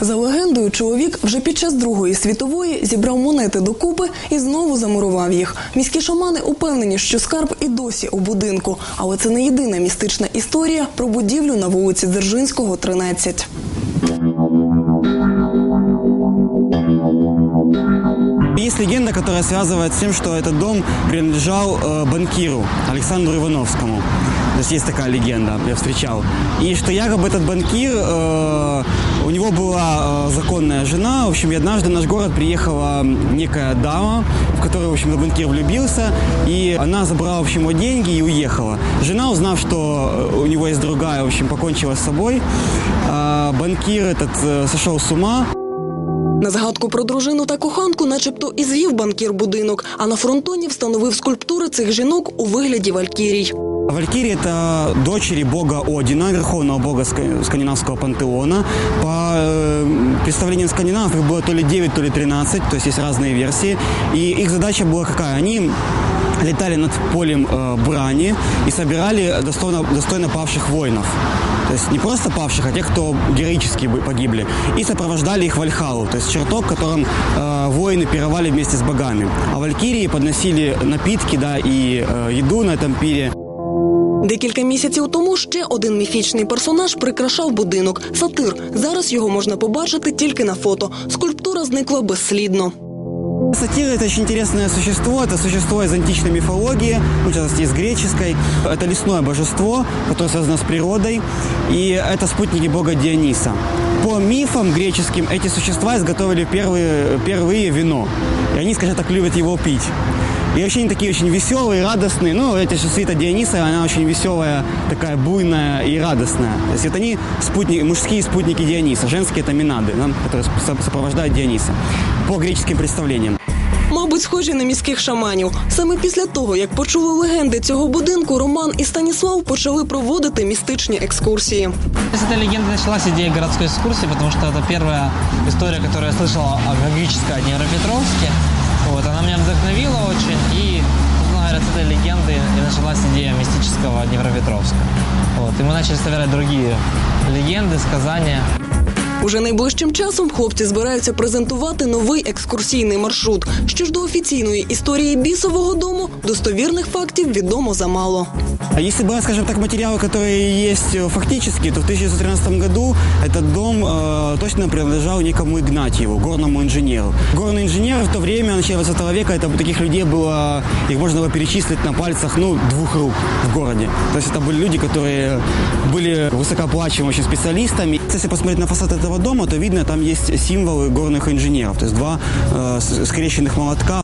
За легендою, чоловік вже під час Другої світової зібрав монети докупи і знову замурував їх. Міські шамани упевнені, що скарб і досі у будинку. Але це не єдина містична історія про будівлю на вулиці Дзержинського, 13. Есть легенда, которая связывает с тем, что этот дом принадлежал э, банкиру Александру Ивановскому. То есть есть такая легенда, я встречал. И что якобы этот банкир, э, у него была э, законная жена. В общем, и однажды в наш город приехала некая дама, в которую, в общем, банкир влюбился. И она забрала, в общем, его деньги и уехала. Жена, узнав, что э, у него есть другая, в общем, покончила с собой. А банкир этот э, сошел с ума. На згадку про дружину та коханку, начебто, і звів банкір будинок, а на фронтоні встановив скульптури цих жінок у вигляді валькірій. Валькирия – это дочери бога Одина, верховного бога ска- скандинавского пантеона. По э, представлениям скандинавов их было то ли 9, то ли 13, то есть есть разные версии. И их задача была какая? Они летали над полем э, брани и собирали достойно, достойно павших воинов. То есть не просто павших, а тех, кто героически погибли. И сопровождали их в Альхалу, то есть чертог, в котором э, воины пировали вместе с богами. А валькирии подносили напитки да, и э, еду на этом пире. Декілька місяців тому ще один міфічний персонаж прикрашав будинок сатир. Зараз його можна побачити тільки на фото. Скульптура зникла безслідно. Сатира – это очень интересное существо. Это существо из античной мифологии, ну, в частности, из греческой. Это лесное божество, которое связано с природой. И это спутники бога Диониса. По мифам греческим эти существа изготовили первые, впервые вино. И они, скажем так, любят его пить. И вообще они такие очень веселые, радостные. Ну, эта же свита Диониса, она очень веселая, такая буйная и радостная. То есть это они спутники, мужские спутники Диониса, женские это Минады, да, которые сопро- сопровождают Диониса. По греческим представлениям. Мабуть, схожі на міських шаманів. Саме після того, як почули легенди цього будинку, Роман і Станіслав почали проводити містичні екскурсії. С этой легенды началась идея городской экскурсии, потому что это первая история, которую я слышал о магической о Днепропетровске. Вот, она меня вдохновила началась идея мистического Днепропетровска. Вот, и мы начали собирать другие легенды, сказания. Уже найближчим часом хлопці збираються презентувати новий екскурсійний маршрут. Що ж до офіційної історії бісового дому, достовірних фактів відомо замало. А если брать, скажем так, материалы, которые есть э, фактически, то в 1913 году этот дом э, точно принадлежал некому Игнатьеву, горному инженеру. Горный инженер в то время, в начале 20 века, это таких людей было, их можно было перечислить на пальцах, ну, двух рук в городе. То есть это были люди, которые были высокооплачиваемыми очень специалистами. Если посмотреть на фасад этого дома, то видно, там есть символы горных инженеров, то есть два э, с- скрещенных молотка.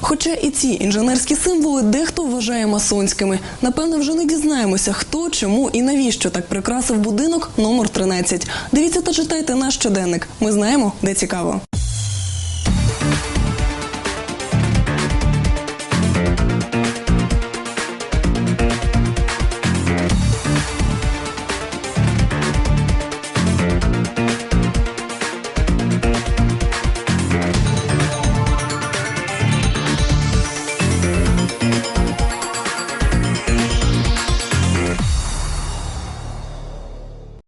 Хоча і ці інженерські символи дехто вважає масонськими. Напевно, вже не дізнаємося, хто, чому і навіщо так прикрасив будинок номер 13. Дивіться та читайте наш щоденник. Ми знаємо, де цікаво.